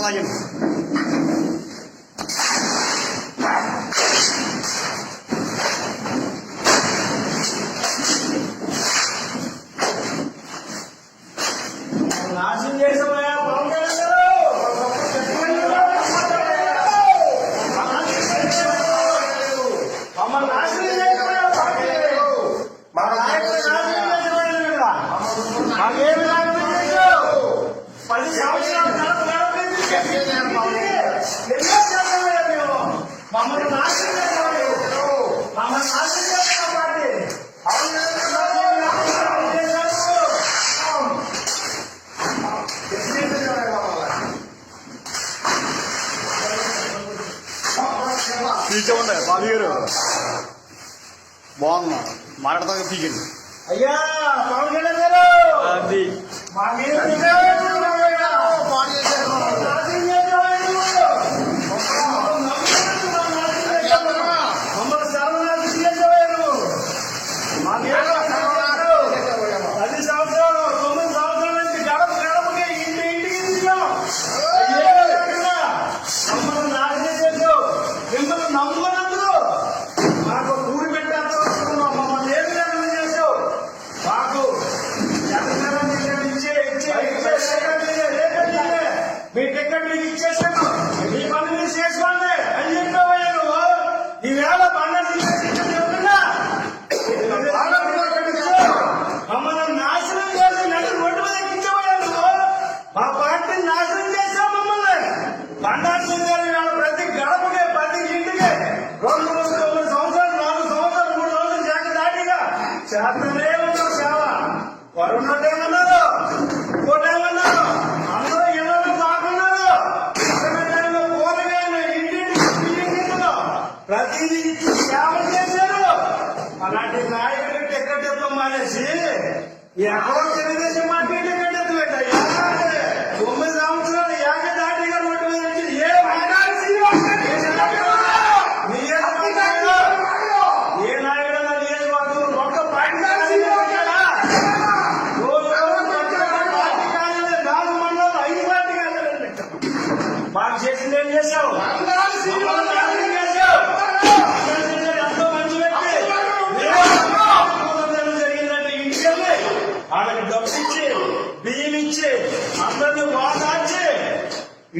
పవన్ కళ్యాణ్ లాగండి నాశనం చేసామయ్యా పవన్ కళ్యాణ్ గారు మమ్మల్ని నాశనం చేసామయ్యా పవన్ కళ్యాణ్ గారు. మా నాయకుడు నాశనం చేసామయ్యా ఇక్కడ. మాకేమి నాశనం చేశావు? పది సంవత్సరాలు గడప గడప తిరిగి ఎన్నో చేసామయ్యా మేము. మమ్మల్ని నాశనం చేసామయ్యా మమ్మల్ని నాశనం చేసాం పార్టీ అవును కదా? నాశనం చేశారు. తీసుకోండి బాబు గారు బాగుంది మాట్లాడతా తీకండి అయ్యా పవన్ కళ్యాణ్ గారు అది మా మీద? పాడు చేశారు. తెలుగుదేశం పార్టీ టికెట్ ఎత్తుపెట్టయ్యా తొమ్మిది సంవత్సరాలు ఏక దాటిగా రోడ్డు మీద నుంచి ఏ నియోజకవర్గంలో ఏ నాయకుడన్నా నియోజకవర్గం ఒక్క పార్టీ పార్టీ కాలేదు నాలుగు మండలాలు ఐదు పార్టీ కాలేదండి మాకు చేసింది ఏం చేశావు మమ్మల్ని నాశనం చేశావు. ఎంతో మంచి వ్యక్తి. మీరు జరిగిందంటే ఇంటికి వెళ్ళి వాళ్ళకి డబ్బు బియ్యం ఇచ్చి అందరిని వాదార్చి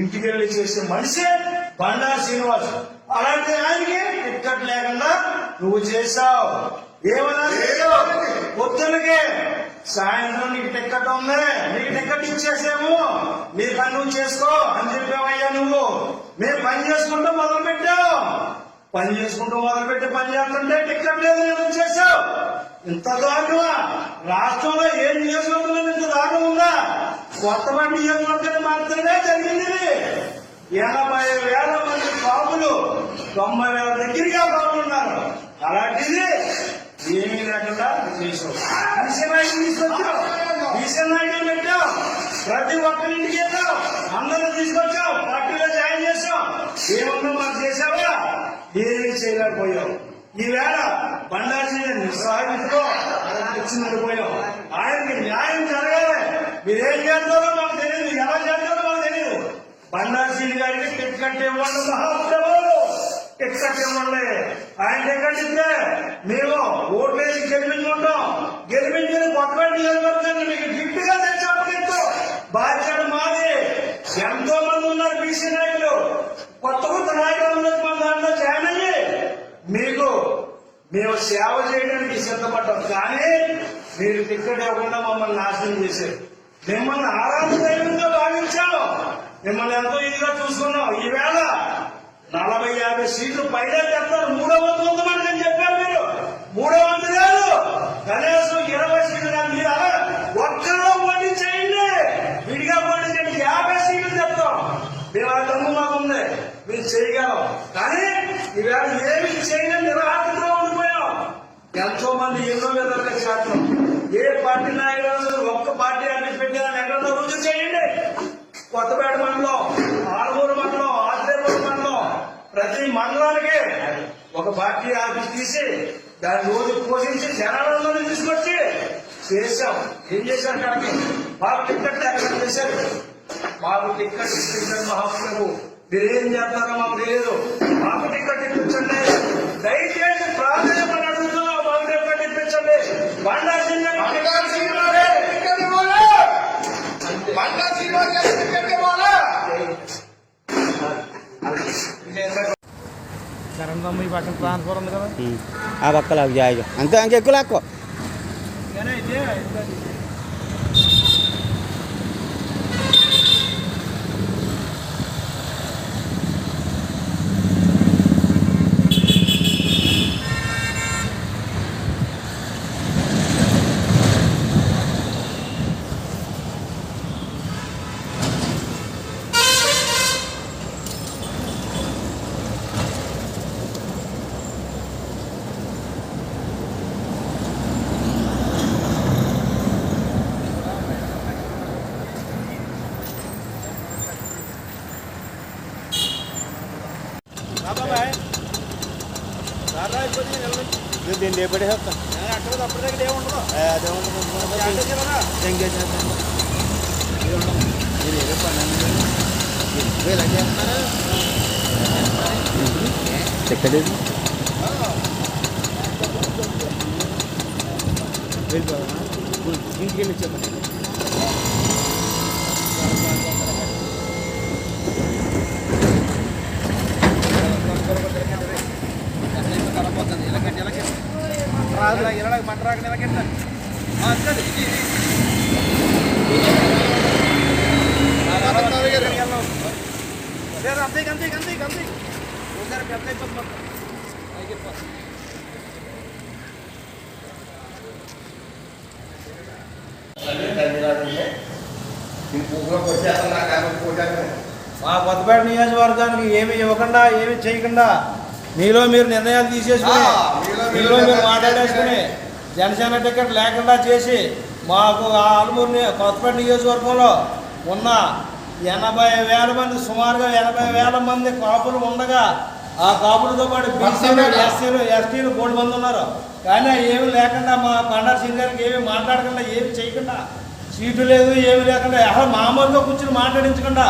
ఇంటికి వెళ్ళి చేసే మనిషి బండా శ్రీనివాస్. అలాంటి ఆయనకి టిక్కెట్ లేకుండా నువ్వు చేశావు. ఏమన్నా పొద్దునకే సాయంత్రం నీకు టిక్కెట్ ఉంది. నీకు టిక్కెట్ ఇచ్చేసాము. నీ పని నువ్వు చేసుకో అని చెప్పావయ్యా నువ్వు. మేము పని చేసుకుంటూ మొదలు పెట్టావు పని చేసుకుంటూ మొదలు పెట్టి పని చేస్తుంటే టిక్కెట్ లేదు నేను చేసావు ఇంత దారుణమా? రాష్ట్రంలో ఏ నియోజకవర్గంలో ఇంత దారుణం ఉందా? కొత్తమంది నియోజకవర్గాన్ని మాత్రమే జరిగింది ఎనభై వేల మంది బాబులు తొంభై వేల దగ్గరగా బాబులు ఉన్నారు. అలాంటిది ఏమీ లేకుండా తీసుకొచ్చాం. విషయనాయుడు పెట్టాం. విషయనాయుడు పెట్టావు ప్రతి ఒక్కరింటికి వెళ్ళావు అందరూ తీసుకొచ్చాం. పార్టీలో జాయిన్ చేసావు ఏమన్నా మాకు చేసావా ఏమీ చేయలేకపోయాం. ఈవేళ బండారు నిస్సాహితో వచ్చిందనిపోయాం ఆయనకి న్యాయం జరగాలి. మీరేం చేస్తారో మాకు తెలియదు ఎలా చేస్తారో మాకు తెలియదు బండారు గారికి టిక్ కట్టే వాళ్ళు ఇవ్వండి మహాప్రభు. కట్టే ఇవ్వండి. ఆయన టికెట్ మేము ఓట్లేసి గెలిపించుకుంటాం. గెలిపించిన కొత్తపేట నియోజకవర్గాన్ని మీకు గిఫ్ట్గా తెచ్చి బాధ్యత మాది. ఎంతో మంది ఉన్నారు బీసీ నాయకులు. మేము సేవ చేయడానికి సిద్ధపడ్డాం కానీ మీరు టికెట్ ఇవ్వకుండా మమ్మల్ని నాశనం చేశారు. మిమ్మల్ని ఆరాధన భావించాము మిమ్మల్ని ఎంతో ఇదిగా చూసుకున్నాం. ఈవేళ నలభై యాభై సీట్లు పైన తెస్తారు. మూడో వంతు ఉందమని నేను చెప్పారు మీరు మూడో వంతు కాదు కనీసం ఇరవై సీట్లు కాదు మీరు ఒక్కరో పోటీ చేయండి. విడిగా పోటీ చేయండి. యాభై సీట్లు తెస్తాం. మేము ఆ దమ్ము మాకు ఉంది మీరు చేయగలం. కానీ ఈవేళ ఏమి చేయడం నిరాటంగా ఎంతో మంది ఎన్నో విధాలుగా చేస్తాం ఏ పార్టీ నాయకులు ఒక్క పార్టీ అన్ని పెట్టారని ఎక్కడో రుజువు చేయండి. కొత్తపేట మండలం ఆలమూరు మండలం ఆత్రేపూర్ మండలం ప్రతి మండలానికి ఒక పార్టీ ఆఫీస్ తీసి దాని రోజు పోషించి జనాలందరినీ తీసుకొచ్చి చేశాం. ఏం చేశారు కనుక? మాకు టిక్కెట్ ఎక్కడ చేశారు మాకు టిక్కెట్ ఇప్పించండి మహాప్రభు మీరేం చేస్తారో మాకు తెలియదు. మాకు టిక్కెట్ ఇప్పించండి. దయచేసి ప్రాధాన్యత ఆ పక్క లాగు జాయిగా. అంతే అంకె లాక్కో. దీన్ని రేపడే వస్తా అక్కడ అప్పటి దగ్గర ఏముండదు అదే ఎక్కడ ఇంటికి వెళ్ళి చెప్పండి రాక నిలకెట్టాలి అంతే అంతే అంతే అంతే. ఒకసారి పెద్ద అయిపోతుంది మొత్తం. అయిపోతుంది మా కొత్తపేట నియోజకవర్గానికి ఏమి ఇవ్వకుండా ఏమి చేయకుండా మీలో మీరు నిర్ణయాలు తీసేసుకుని మీలో మీరు మాట్లాడేసుకుని జనసేన టికెట్ లేకుండా చేసి మాకు ఆ ఆలమూరు కొత్తపేట నియోజకవర్గంలో ఉన్న ఎనభై వేల మంది సుమారుగా ఎనభై వేల మంది కాపులు ఉండగా ఆ కాపులతో పాటు బీసీలు. ఎస్సీలు ఎస్టీలు మూడు మంది ఉన్నారు కానీ ఏమి లేకుండా మా బండారు సింగ్ గారికి ఏమి మాట్లాడకుండా ఏమి చేయకుండా సీటు లేదు ఏమి లేకుండా అసలు మామూలుగా కూర్చుని మాట్లాడించకుండా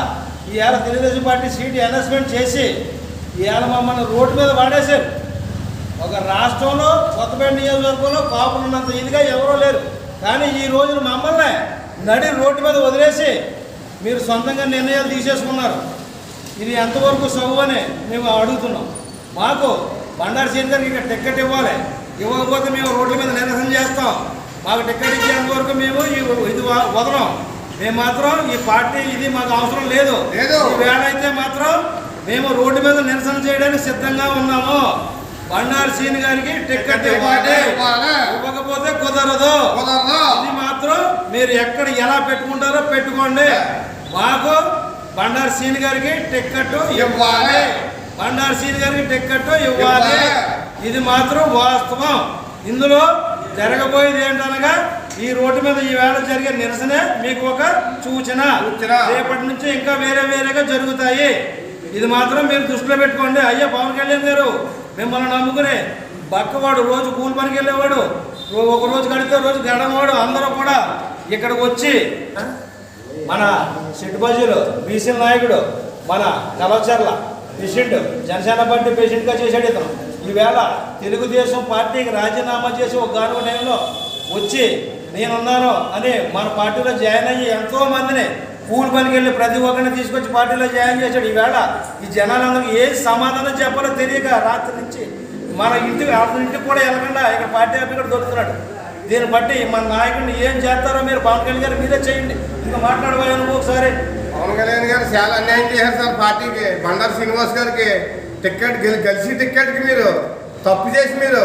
ఈవేళ తెలుగుదేశం పార్టీ సీటు అనౌన్స్మెంట్ చేసి ఈవేళ మమ్మల్ని రోడ్డు మీద వాడేశారు ఒక రాష్ట్రంలో కొత్తపేట నియోజకవర్గంలో కాపులు ఉన్నంత ఇదిగా ఎవరూ లేరు. కానీ ఈ రోజున మమ్మల్ని నడి రోడ్డు మీద వదిలేసి మీరు సొంతంగా నిర్ణయాలు తీసేసుకున్నారు. ఇది ఎంతవరకు సవ్వు అని మేము అడుగుతున్నాం. మాకు బండారు సీన్ గారికి ఇక్కడ టికెట్ ఇవ్వాలి. ఇవ్వకపోతే మేము రోడ్ల మీద నిరసన చేస్తాం. మాకు టికెట్ ఇచ్చేంత వరకు మేము ఈ ఇది వదలం. మేము మాత్రం ఈ పార్టీ ఇది మాకు అవసరం లేదు. లేదు. ఈ వేళ అయితే మాత్రం మేము రోడ్డు మీద నిరసన చేయడానికి సిద్ధంగా ఉన్నాము. బండారు సీన్ గారికి టికెట్ ఇవ్వాలి. ఇవ్వకపోతే కుదరదు కుదరదు. ఇది మాత్రం మీరు ఎక్కడ ఎలా పెట్టుకుంటారో పెట్టుకోండి మాకు బండారు సీన్ గారికి టికెట్ ఇవ్వాలి. బండారు సీన్ గారికి టికెట్ ఇవ్వాలి. ఇది మాత్రం వాస్తవం ఇందులో జరగబోయేది ఏంటనగా ఈ రోడ్డు మీద ఈ వేళ జరిగే నిరసనే మీకు ఒక సూచన. రేపటి నుంచి ఇంకా వేరే వేరేగా జరుగుతాయి ఇది మాత్రం మీరు దృష్టిలో పెట్టుకోండి అయ్యా పవన్ కళ్యాణ్ గారు మిమ్మల్ని నమ్ముకుని పక్కవాడు రోజు కూలి పనికి వెళ్ళేవాడు ఒక రోజు గడితే రోజు గడమవాడు అందరూ కూడా ఇక్కడికి వచ్చి మన సిట్టుబజీలు బీసీ నాయకుడు మన కలవచర్ల పేషెంట్ జనసేన పార్టీ పేషెంట్గా చేశాడు ఇతను. ఈవేళ తెలుగుదేశం పార్టీకి రాజీనామా చేసి ఒక గాను టైంలో వచ్చి నేనున్నాను అని మన పార్టీలో జాయిన్ అయ్యి ఎంతో మందిని కూలి పనికి వెళ్ళి ప్రతి ఒక్కరిని తీసుకొచ్చి పార్టీలో జాయిన్ చేశాడు. ఈవేళ ఈ జనాలందరికీ ఏ సమాధానం చెప్పాలో తెలియక రాత్రి నుంచి మన ఇంటికి అతని ఇంటికి కూడా వెళ్ళకుండా ఇక్కడ పార్టీ ఆఫీస్ దొరుకుతున్నాడు. దీన్ని బట్టి మన నాయకుడిని ఏం చేస్తారో మీరు పవన్ కళ్యాణ్ గారు మీరే చేయండి. ఇంకా మాట్లాడబోయే ఒకసారి. పవన్ కళ్యాణ్ గారు చాలా అన్యాయం చేశారు సార్ పార్టీకి. బండారు శ్రీనివాస్ గారికి టికెట్ గెలి- గెలిచి టికెట్కి మీరు తప్పు చేసి మీరు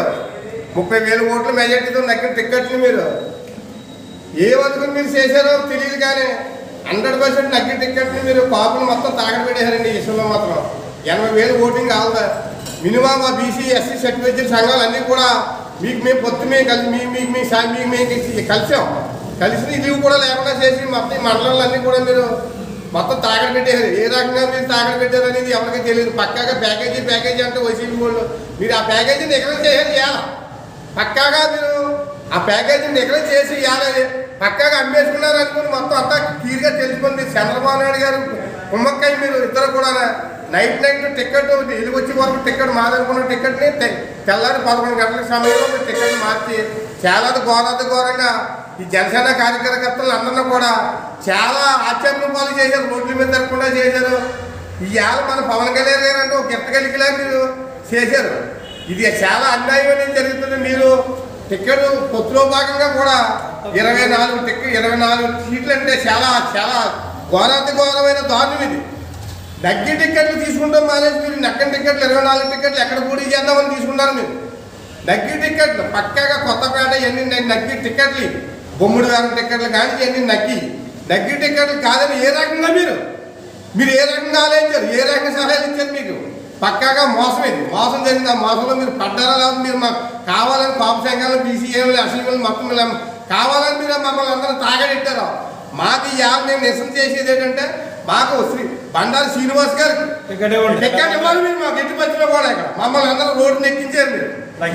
ముప్పై వేల ఓట్ల మెజార్టీతో నక్కిన టికెట్లు మీరు ఏ వరకు మీరు చేశారో తెలియదు కానీ హండ్రెడ్ పర్సెంట్ నగ్గి టికెట్ని మీరు పాపను మొత్తం తాగడ పెట్టేశారండి ఈ విషయంలో మాత్రం. ఎనభై వేలు ఓటింగ్ కావాలా మినిమం ఆ బీసీ ఎస్సీ సర్టిఫికేట్ సంఘాలు అన్నీ కూడా మీకు మేము పొత్తు మేము కలిసి మీ మీకు మీ సా- మీకు మేము కలిసాం కలిసిన ఇది కూడా లేకుండా చేసి మొత్తం మండలాలన్నీ కూడా మీరు మొత్తం తాగడ పెట్టేశారు ఏ రకంగా మీరు తాగడ పెట్టారు అనేది ఎవరికి తెలియదు. పక్కాగా ప్యాకేజీ ప్యాకేజీ అంటే వైసీపీ వాళ్ళు మీరు ఆ ప్యాకేజీని ఎక్కడ చేయాలి చేయాలి. పక్కాగా మీరు ఆ ప్యాకేజీని ఎక్కడ చేసి ఇవ్వాలి పక్కాగా అమ్మేసుకున్నారు అనుకుని మొత్తం అంతా క్లియర్గా తెలుసుకుంది చంద్రబాబు నాయుడు గారు. కుమ్మక్కయ్య మీరు ఇద్దరు కూడా నైట్ నైట్ టికెట్ ఇల్లు వచ్చే వరకు టికెట్ మాదనుకున్న టికెట్ని తెల్లారి పదకొండు గంటల సమయంలో మీరు టికెట్ మార్చి చాలా ఘోరాది ఘోరంగా ఈ జనసేన కార్యకర్తలు అందరినీ కూడా చాలా ఆశ్చర్యం పాలు చేశారు రోడ్ల మీద జరగకుండా చేశారు. ఇవాళ మన పవన్ కళ్యాణ్ గారు అంటే ఒక గిట్టగలిగిలా మీరు చేశారు. ఇది చాలా అన్యాయం అనేది జరుగుతుంది. మీరు టికెట్ పొత్తులో భాగంగా కూడా ఇరవై నాలుగు టికెట్ ఇరవై నాలుగు సీట్లు అంటే చాలా చాలా ఘోరాతి ఘోరమైన దారుణం ఇది. దగ్గర టికెట్లు తీసుకుంటాం మానేసి మీరు నక్కని టికెట్లు ఇరవై నాలుగు టికెట్లు ఎక్కడ పోటీ చేద్దామని తీసుకున్నారు మీరు. నగ్గి టికెట్లు పక్కాగా కొత్తపేట ఎన్ని నగ్గి టికెట్లు బొమ్మిడి వేల టికెట్లు కానీ ఇవన్నీ నగ్గి. నగ్గి టికెట్లు కాదని ఏ రకంగా మీరు? మీరు ఏ రకంగా ఆలోచించారు? ఏ రకంగా సలహాలు ఇచ్చారు మీకు? పక్కాగా మోసం ఇది మోసం జరిగింది. ఆ మోసంలో మీరు పడ్డారా లేదా మీరు మాకు కావాలని పాప సంఘాలు బీసీఏలు అసలు మొత్తం ఇలా కావాలని మీరు మమ్మల్ని అందరూ తాగడెట్టారు మాకు ఈ యాప్ మేము నిరసన చేసేది ఏంటంటే మాకు శ్రీ బండారు శ్రీనివాస్ గారికి టికెట్ ఇవ్వాలి మీరు మాకు. ఎట్టి పచ్చిలో కూడా ఇక్కడ మమ్మల్ని అందరూ రోడ్డు ఎక్కించారు మీరు.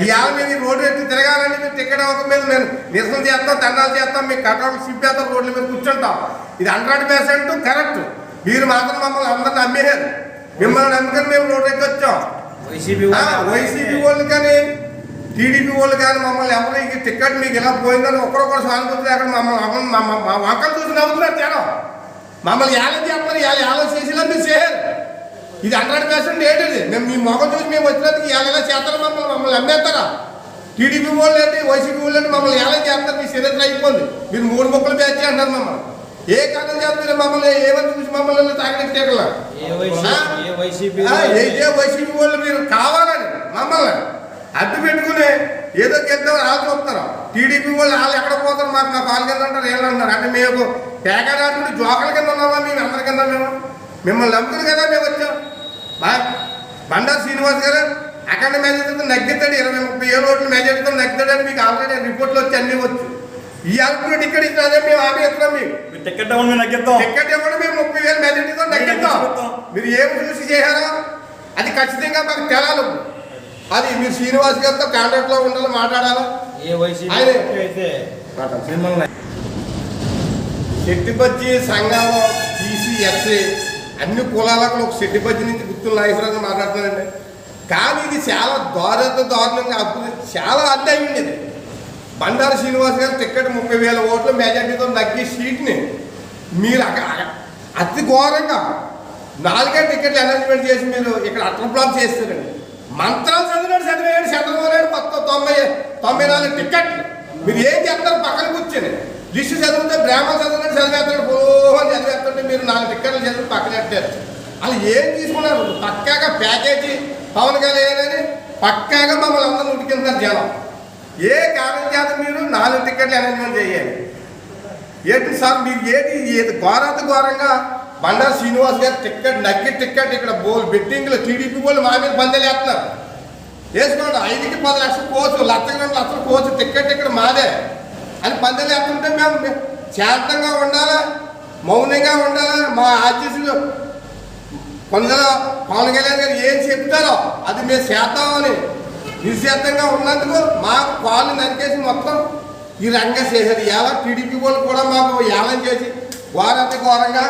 ఇవాళ మీరు ఈ రోడ్డు ఎక్కి తిరగాలని మీరు టికెట్ ఇవ్వక మీద మేము నిరసన చేస్తాం దండాలు చేస్తాం మీకు కట్టాలు సిప్పేస్తాం రోడ్ల మీద కూర్చుంటాం. ఇది హండ్రెడ్ పర్సెంట్ కరెక్ట్. మీరు మాత్రం మమ్మల్ని అందరిని నమ్మేశారు. మిమ్మల్ని నమ్ముకొని మేము రోడ్డు ఎక్కి వచ్చాం వైసీపీ వాళ్ళు కానీ టీడీపీ వాళ్ళు కానీ మమ్మల్ని ఎవరు ఈ టికెట్ మీకు ఇలా పోయిందని ఒకరొకరు సానుభూతి లేకుండా మమ్మల్ని మా- వంకలు చూసి నవ్వుతున్నారు జనం. మమ్మల్ని చేస్తారు ఏళ్ళ ఏలం చేసేలా మీరు చేయరు. ఇది హండ్రెడ్ పర్సెంట్ ఏంటిది మేము మీ మొఖం చూసి మేము వచ్చినందుకు ఏళ్ళ చేస్తారు మమ్మల్ని? మమ్మల్ని అమ్మేస్తారా టీడీపీ వాళ్ళు ఏంటి వైసీపీ వాళ్ళు ఏంటి మమ్మల్ని ఏలం చేస్తారు? మీ చరిత్ర అయిపోయింది. మీరు మూడు మొక్కలు బ్యాచ్ అంటారు మమ్మల్ని. ఏ కారణం చేత మీరు మమ్మల్ని ఏమని చూసి మమ్మల్ని తాగడానికి ఏ వైసీపీ ఏ వాళ్ళు మీరు కావాలని మమ్మల్ని అడ్డు పెట్టుకుని ఏదో గెలుద్దాం వాళ్ళు చూస్తారు టీడీపీ వాళ్ళు వాళ్ళు ఎక్కడ పోతారు మాకు? మా పాలు కింద అంటారు అంటారు. అంటే మేము పేకాడాటుకుంటే జోకల కింద ఉన్నామా మేము? అందరి కింద మేము? మిమ్మల్ని నమ్ముకుని కదా మేము వచ్చాం. మా బండారు శ్రీనివాస్ గారు అక్కడ మెజార్టీతో నగ్గుతాడు ఇరవై ముప్పై ఏడు ఓట్లు మెజార్టీతో నగ్గుతాడని మీకు ఆల్రెడీ రిపోర్ట్లు వచ్చి అన్నీ వచ్చు. ఈ ఆల్రెడీ టికెట్ ఇచ్చిన అదే మేము హామీ ఇస్తున్నాం మీకు టికెట్ ఇవ్వండి మేము నగ్గిద్దాం టికెట్ ఇవ్వడం మేము ముప్పై వేల మెజార్టీతో నగ్గిద్దాం మీరు ఏం చూసి చేశారో అది ఖచ్చితంగా మాకు తెలాలి అది మీరు శ్రీనివాస్ గారితో కాంటాక్ట్లో ఉండాలి మాట్లాడాలి. శెట్టిపచ్చి సంఘాలు టీసీ ఎస్సీ అన్ని కులాలకు ఒక శెట్టిపచ్చి నుంచి గుర్తులు నాగేశ్వరరావు మాట్లాడుతున్నారండి. కానీ ఇది చాలా దారుణ దారుణంగా అప్పుడు చాలా అన్యాయం ఉండేది. బండారు శ్రీనివాస్ గారు టిక్కెట్ ముప్పై వేల ఓట్ల మెజార్టీతో నగ్గి సీట్ని మీరు అక- అతి ఘోరంగా నాలుగే టికెట్లు అనౌన్స్మెంట్ చేసి మీరు ఇక్కడ అట్ల బ్లాక్ చేస్తారండి. మంత్రాలు చదివాడు చదివాడు చంద్రబాబు మొత్తం తొంభై తొంభై నాలుగు టిక్కెట్లు. మీరు ఏం చేస్తారు? పక్కన కూర్చొని లిస్టు చదివితే బ్రాహ్మణ చదివినట్టు చదివేస్తాడు పోహని చదివేస్తుంటే మీరు నాలుగు టిక్కెట్లు చదివి పక్కన పెట్టారు. అలా ఏం తీసుకున్నారు? పక్కాగా ప్యాకేజీ పవన్ కళ్యాణ్ అని పక్కాగా మమ్మల్ని అందరూ ఉడికింటారు జనం. ఏ కారణం చేత మీరు నాలుగు టికెట్లు అనౌన్స్మెంట్ చేయాలి? ఏంటి సార్ మీరు ఏది ఏది ఘోరాత ఘోరంగా బండారు శ్రీనివాస్ గారు టికెట్ నగ్గి టికెట్ ఇక్కడ బోల్ బెట్టింగ్లో టీడీపీ వాళ్ళు మా మీద పందెలు వేస్తున్నారు వేసుకోండి ఐదుకి పది లక్షలు కోచు లక్షకి రెండు లక్షలు కోచు టిక్కెట్ ఇక్కడ మాదే అని పందెలు వేస్తుంటే మేము శాంతంగా ఉండాలా? మౌనంగా ఉండాలా? మా ఆర్టీసీలు కొందరు పవన్ కళ్యాణ్ గారు ఏం చెప్తారో అది మేము చేద్దామని నిశ్చేతంగా ఉన్నందుకు మాకు కాళ్ళు నరికేసి మొత్తం ఈ రంగం చేశారు ఎలా టీడీపీ వాళ్ళు కూడా మాకు ఏలం చేసి ఘోరంత ఘోరంగా